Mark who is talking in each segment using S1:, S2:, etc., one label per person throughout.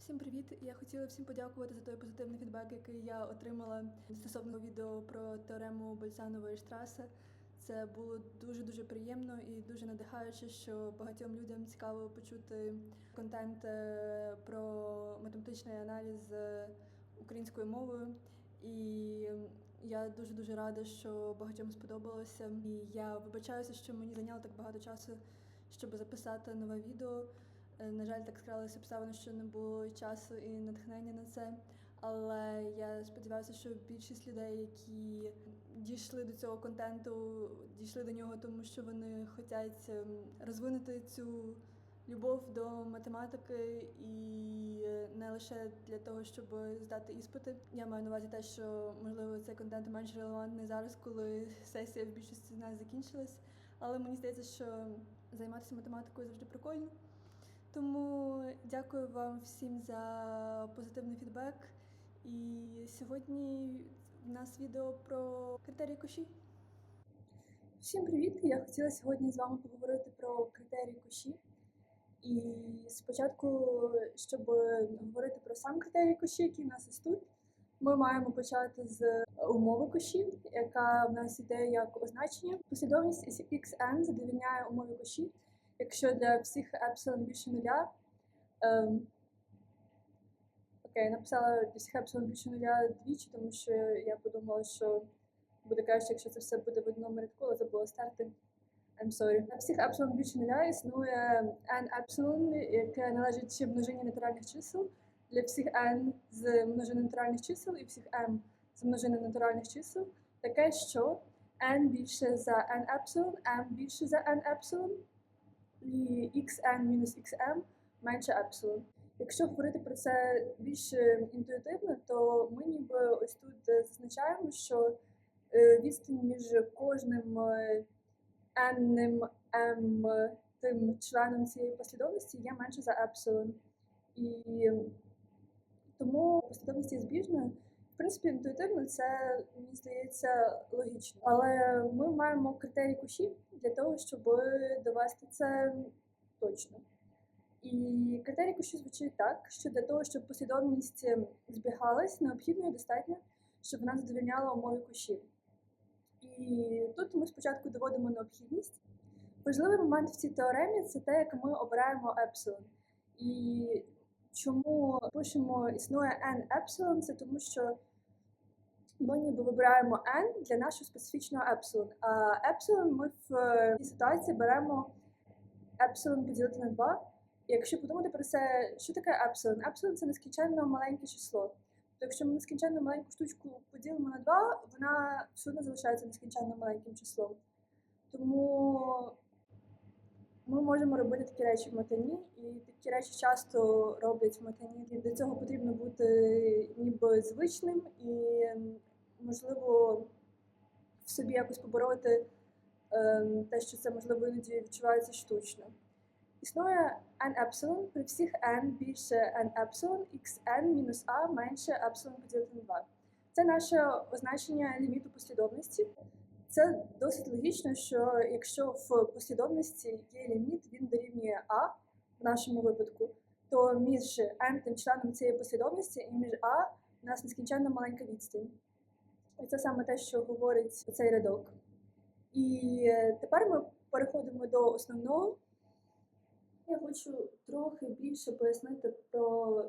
S1: Всім привіт! Я хотіла всім подякувати за той позитивний фідбек, який я отримала стосовно відео про теорему Больцанової Штрасе. Це було дуже дуже приємно і дуже надихаюче, що багатьом людям цікаво почути контент е, про математичний аналіз е, українською мовою. І я дуже дуже рада, що багатьом сподобалося. І я вибачаюся, що мені зайняло так багато часу, щоб записати нове відео. Е, На жаль, так склалися обставини, що не було часу і натхнення на це. Але я сподіваюся, що більшість людей, які дійшли до цього контенту, дійшли до нього, тому що вони хочуть ем, розвинути цю любов до математики і не лише для того, щоб здати іспити. Я маю на увазі те, що можливо цей контент менш релевантний зараз, коли сесія в більшості з нас закінчилась. Але мені здається, що займатися математикою завжди прикольно. Тому дякую вам всім за позитивний фідбек. І сьогодні в нас відео про критерії коші. Всім привіт! Я хотіла сьогодні з вами поговорити про критерії коші. І спочатку, щоб говорити про сам критерій коші, який в нас тут, ми маємо почати з умови коші, яка в нас іде як означення. Послідовність xn задовільняє умові коші, якщо для всіх епсилон більше нуля. Ем, окей, написала для всіх епсилон більше нуля двічі, тому що я подумала, що буде краще, якщо це все буде в одному рядку, але забула старти. I'm sorry. Для всіх епсилон більше нуля існує n епсилон, яке належить множині натуральних чисел. Для всіх n з множини натуральних чисел і всіх m з множини натуральних чисел. Таке, що n більше за n епсилон, m більше за n епсилон, і xn мінус xm менше епсилон. Якщо говорити про це більш е, інтуїтивно, то ми ніби ось тут зазначаємо, що е, відстань між кожним е, n-ним m тим членом цієї послідовності є менше за епсилон. І тому послідовність є збіжною. Принципі, інтуїтивно це мені здається логічно. Але ми маємо критерій куші для того, щоб довести це точно. І критерій куші звучить так, що для того, щоб послідовність збігалась, необхідно і достатньо, щоб вона задовільняла умові куші. І тут ми спочатку доводимо необхідність. Важливий момент в цій теоремі це те, як ми обираємо епсилон. І чому пишемо існує n епсилон, це тому що ми ніби вибираємо n для нашого специфічного епсилон. А епсилон ми в е, цій ситуації беремо епсилон поділити на 2. І якщо подумати про це, що таке епсилон? Епсилон це нескінченно маленьке число. То якщо ми нескінченно маленьку штучку поділимо на 2, вона все одно залишається нескінченно маленьким числом. Тому ми можемо робити такі речі в матані, і такі речі часто роблять в матані. Для цього потрібно бути ніби звичним і, можливо, в собі якось побороти ем, те, що це можливо іноді відчувається штучно. Існує n епсилон при всіх n більше n епсилон, xn мінус a менше епсилон поділити на 2. Це наше означення ліміту послідовності. Це досить логічно, що якщо в послідовності є ліміт, він дорівнює А в нашому випадку, то між n тим членом цієї послідовності і між А у нас нескінченно маленька відстань. Це саме те, що говорить цей рядок. І е, тепер ми переходимо до основного. Я хочу трохи більше пояснити про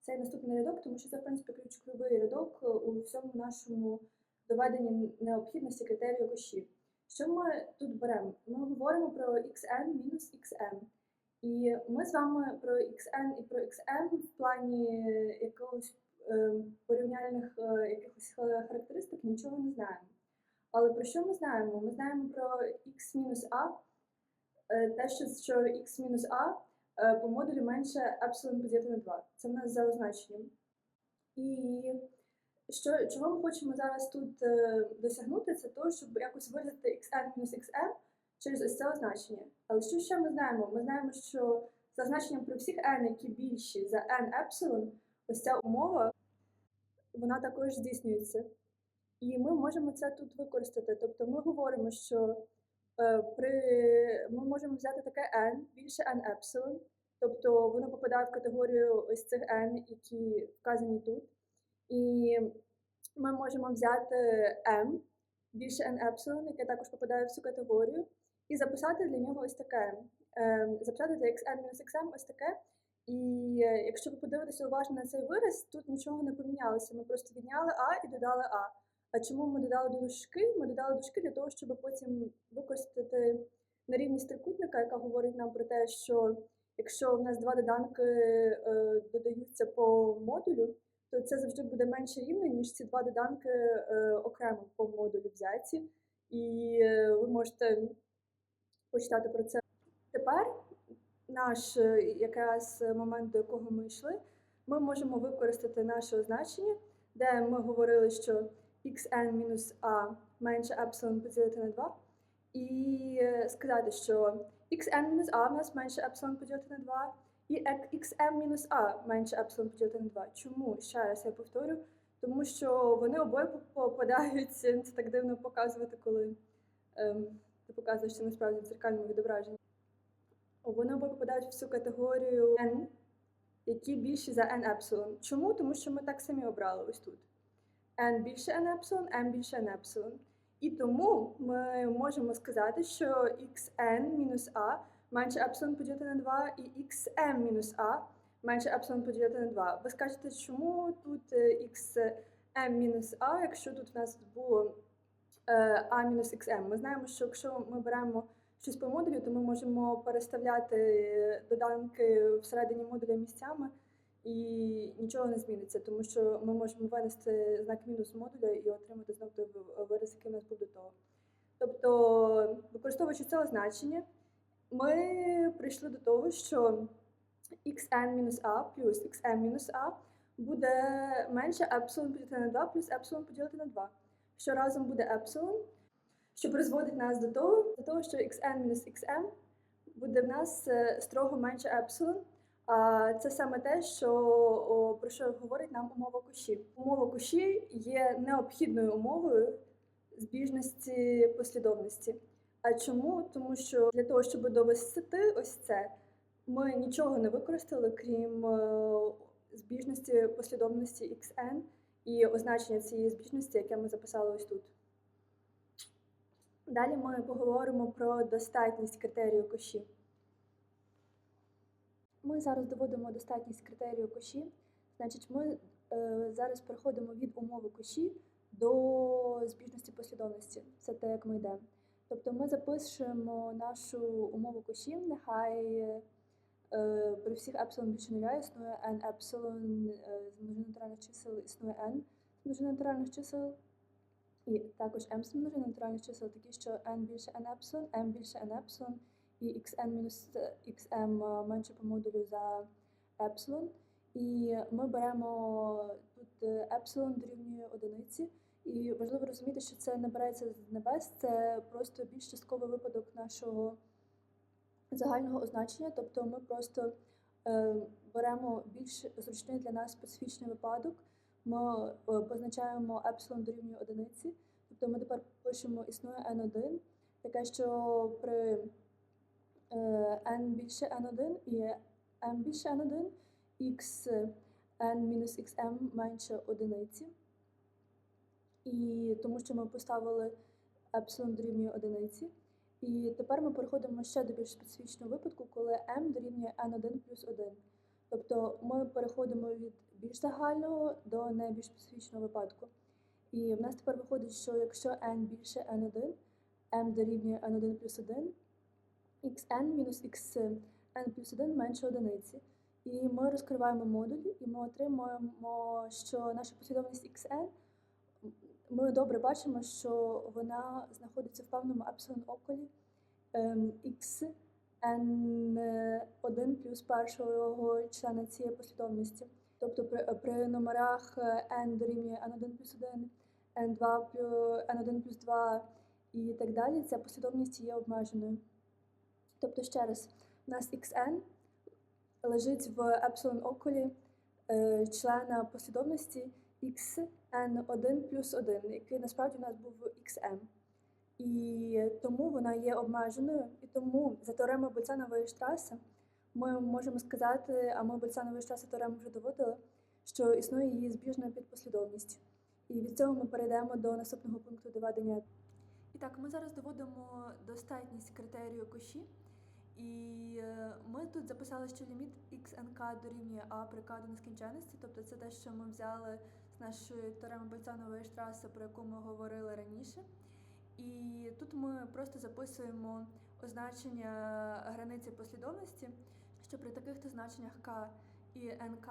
S1: цей наступний рядок, тому що це, в принципі, ключовий рядок е, у всьому нашому доведенні необхідності критерію кошів. Що ми тут беремо? Ми говоримо про xn мінус xm. І ми з вами про xn і про xm в плані якогось е, порівняльних е, якихось характеристик нічого не знаємо. Але про що ми знаємо? Ми знаємо про x мінус a, е, те, що, що x мінус a е, по модулю менше епсилон поділити на 2. Це в нас за означенням. І що, чого ми хочемо зараз тут е, досягнути, це то, щоб якось виразити xn мінус xm через ось це означення. Але що ще ми знаємо? Ми знаємо, що за значенням при всіх n, які більші за n епсилон, ось ця умова, вона також здійснюється. І ми можемо це тут використати. Тобто ми говоримо, що е, при... ми можемо взяти таке n більше n епсилон, Тобто воно попадає в категорію ось цих n, які вказані тут. І ми можемо взяти m більше n епсилон, яке також попадає в цю категорію, і записати для нього ось таке. Ем, Записати для xn-xm ось таке. І е, якщо ви подивитеся уважно на цей вираз, тут нічого не помінялося. Ми просто відняли А і додали А. А чому ми додали дужки? Ми додали дужки для того, щоб потім використати нерівність трикутника, яка говорить нам про те, що якщо в нас два доданки е, додаються по модулю, то це завжди буде менше рівне, ніж ці два доданки е, окремо по модулю взяті. І ви можете почитати про це. Тепер наш е, якраз момент, до якого ми йшли, ми можемо використати наше означення, де ми говорили, що xn-a менше епсилон поділити на 2, і е, сказати, що xn-a в нас менше епсилон поділити на 2, і xm-a менше епсилон поділити на 2. Чому? Ще раз я повторю. Тому що вони обоє попадають, це так дивно показувати, коли ем, ти показуєш це насправді в дзеркальному відображенні. Вони обоє попадають в цю категорію n, які більші за n епсилон. Чому? Тому що ми так самі обрали ось тут. n більше n епсилон, m більше n епсилон. І тому ми можемо сказати, що xn мінус a менше епсилон поділити на 2 і xm мінус a менше епсилон поділити на 2. Ви скажете, чому тут е, xm мінус a, якщо тут в нас було е, a мінус xm? Ми знаємо, що якщо ми беремо щось по модулю, то ми можемо переставляти доданки всередині модуля місцями і нічого не зміниться, тому що ми можемо винести знак мінус модуля і отримати знов той вираз, який у нас був до того. Тобто, використовуючи це означення, ми прийшли до того, що xn-a плюс xm-a буде менше епсилон поділити на 2 плюс епсилон поділити на 2, що разом буде епсилон, що призводить нас до того, до того що xn-xm буде в нас е, строго менше епсилон. А це саме те, що про що говорить нам умова куші. Умова куші є необхідною умовою збіжності послідовності. А чому? Тому що для того, щоб довести ось це, ми нічого не використали, крім е, збіжності послідовності xn і означення цієї збіжності, яке ми записали ось тут. Далі ми поговоримо про достатність критерію коші. Ми зараз доводимо достатність критерію коші. Значить, ми е, зараз переходимо від умови коші до збіжності послідовності. Це те, як ми йдемо. Тобто ми запишемо нашу умову коші, нехай е, при всіх епсилон більше нуля існує n епсилон е, з множини натуральних чисел існує n з натуральних чисел. І також m з натуральних чисел такі, що n більше n епсилон, m більше n епсилон, і xn мінус xm менше по модулю за епсилон. І ми беремо тут епсилон дорівнює одиниці. І важливо розуміти, що це не береться з небес, це просто більш частковий випадок нашого загального означення. Тобто ми просто е, беремо більш зручний для нас специфічний випадок. Ми е, позначаємо епсилон дорівнює одиниці. Тобто ми тепер пишемо існує n1, таке, що при е, n більше n1 і m більше n1, x n мінус xm менше одиниці. І тому що ми поставили епсилон дорівнює одиниці. І тепер ми переходимо ще до більш специфічного випадку, коли m дорівнює n1 плюс 1. Тобто ми переходимо від більш загального до найбільш специфічного випадку. І в нас тепер виходить, що якщо n більше n1, m дорівнює n1 плюс 1, xn мінус xn плюс 1 менше одиниці. І ми розкриваємо модулі, і ми отримуємо, що наша послідовність xn, ми добре бачимо, що вона знаходиться в певному епсилон околі x n1 плюс першого члена цієї послідовності. Тобто при, при номерах n дорівнює n1 плюс 1, n2 n1 плюс 2 і так далі, ця послідовність є обмеженою. Тобто, ще раз, у нас xn лежить в епсилон околі е, члена послідовності xn1 плюс 1, який насправді у нас був xm. І тому вона є обмеженою, і тому за теоремою Боцена Вейштраса ми можемо сказати, а ми Бальцанової штраси теорему вже доводили, що існує її збіжна підпослідовність. І від цього ми перейдемо до наступного пункту доведення. І так, ми зараз доводимо достатність критерію коші. І е, ми тут записали, що ліміт xnk дорівнює а при k до нескінченності, тобто це те, що ми взяли з нашої теореми Бальцанової штраси, про яку ми говорили раніше. І тут ми просто записуємо означення границі послідовності, що при таких-то значеннях k і nk,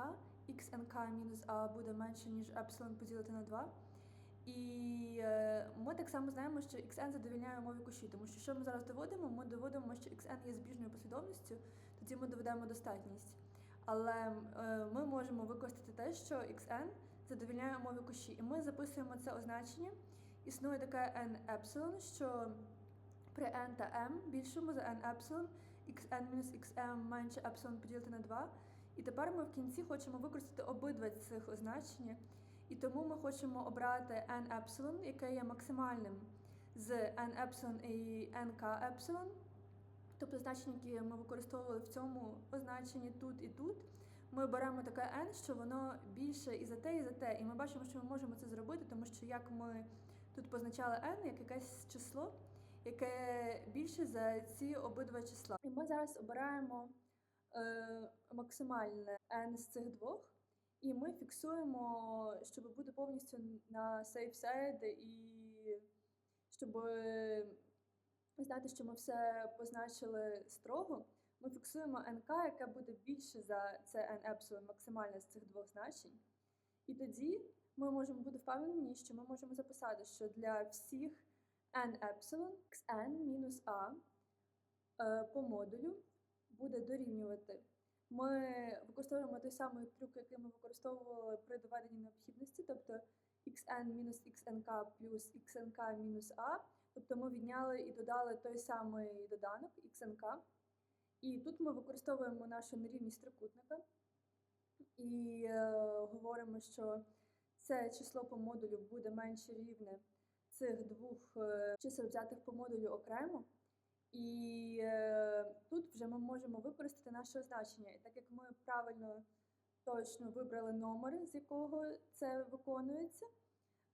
S1: xnk мінус a буде менше, ніж епсилон поділити на 2. І е, ми так само знаємо, що xn задовільняє умові коші, тому що що ми зараз доводимо? Ми доводимо, що xn є збіжною послідовністю, тоді ми доведемо достатність. Але е, ми можемо використати те, що xn задовільняє умові коші. І ми записуємо це означення. Існує таке n епсилон, що при n та m більшому за n епсилон, xn мінус xm менше епсилон поділити на 2. І тепер ми в кінці хочемо використати обидва цих означення. І тому ми хочемо обрати n епсилон, яке є максимальним з n епсилон і nk епсилон. Тобто значення, які ми використовували в цьому означенні тут і тут. Ми беремо таке n, що воно більше і за те, і за те. І ми бачимо, що ми можемо це зробити, тому що як ми тут позначали n як якесь число, яке більше за ці обидва числа. І ми зараз обираємо е, максимальне n з цих двох. І ми фіксуємо, щоб бути повністю на safe side і щоб знати, що ми все позначили строго. Ми фіксуємо nk, яке буде більше за це n епсилон максимальне з цих двох значень. І тоді ми можемо бути впевнені, що ми можемо записати, що для всіх n епсилон xn мінус a е, по модулю буде дорівнювати. Ми використовуємо той самий трюк, який ми використовували при доведенні необхідності, тобто xn мінус xnk плюс xnk мінус a. Тобто ми відняли і додали той самий доданок xnk. І тут ми використовуємо нашу нерівність трикутника і е, говоримо, що це число по модулю буде менше рівне цих двох е, чисел, взятих по модулю окремо. І е, тут вже ми можемо використати наше значення. І так як ми правильно точно вибрали номер, з якого це виконується,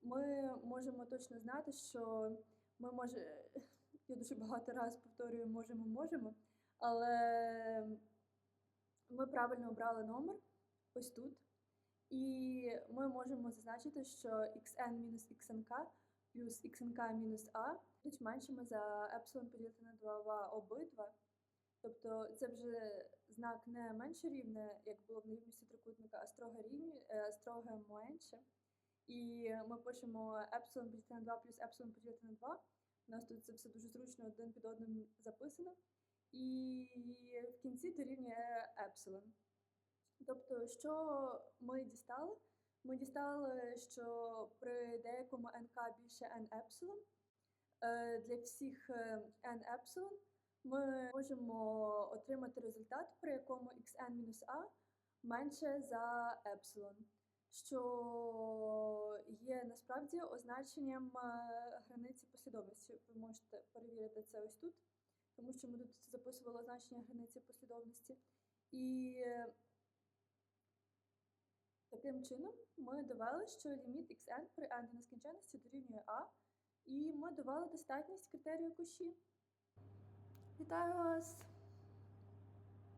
S1: ми можемо точно знати, що ми може, я дуже багато разів повторюю, можемо, можемо, але ми правильно обрали номер ось тут. І ми можемо зазначити, що xn мінус xnk плюс xnk мінус a будуть меншими за епсилон поділити на 2 обидва. Тобто це вже знак не менше рівне, як було в нерівності трикутника, а строге рівні, е, строге менше. І ми пишемо епсилон поділити на 2 плюс епсилон поділити на 2. У нас тут це все дуже зручно один під одним записано. І в кінці дорівнює епсилон. Тобто, що ми дістали? Ми дістали, що при деякому nk більше n епсилон. Е, Для всіх е, n епсилон ми можемо отримати результат, при якому xn-a менше за епсилон, що є насправді означенням е, границі послідовності. Ви можете перевірити це ось тут, тому що ми тут записували означення границі послідовності. І таким чином ми довели, що ліміт xn при n до нескінченності дорівнює a, і ми довели достатність критерію куші. Вітаю вас!